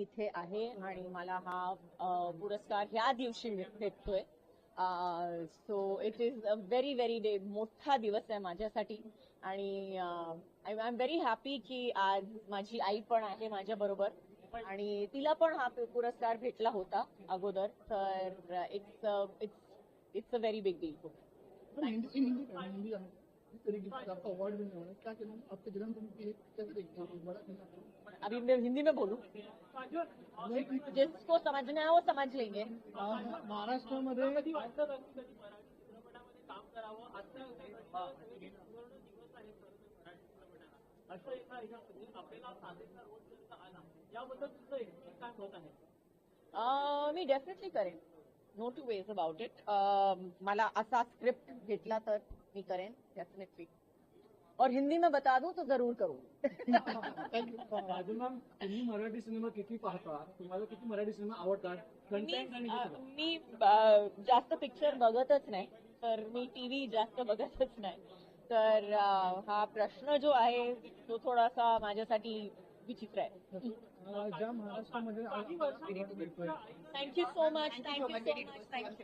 इथे आहे आणि मला हा पुरस्कार ह्या दिवशी भेटतोय so it is a very very day मोठा दिवस आहे माझ्यासाठी. आणि आय एम व्हेरी हॅपी की आज माझी आई पण आहे माझ्या बरोबर. आणि तिला पण हा पुरस्कार भेटला होता अगोदर. तर it's it's it's a very big deal award अभी मैं हिंदी में बोलूं? जिसको समझना है वो समझ लेंगे। महाराष्ट्रामध्ये आहे अं, मी डेफिनेटली करेन. No two ways about it मला असा स्क्रिप्ट भेटला तर मी करेन डेफिनेटली और हिंदी में बता दूं तो जरूर करूँ। राजू मॅम तुम्ही मराठी सिनेमा किती पाहता? तुम्हाला किती मराठी सिनेमा आवडतात? मी कंटेंट आणि अं, मी अं, जास्त पिक्चर बघतच नाही तर मी टीव्ही जास्त बघतच नाही. तर अं, हा प्रश्न जो आहे तो थोडासा माझ्यासाठी विचित्र आहे. ज्या महाराष्ट्रामध्ये thank you so much thank you so much thank you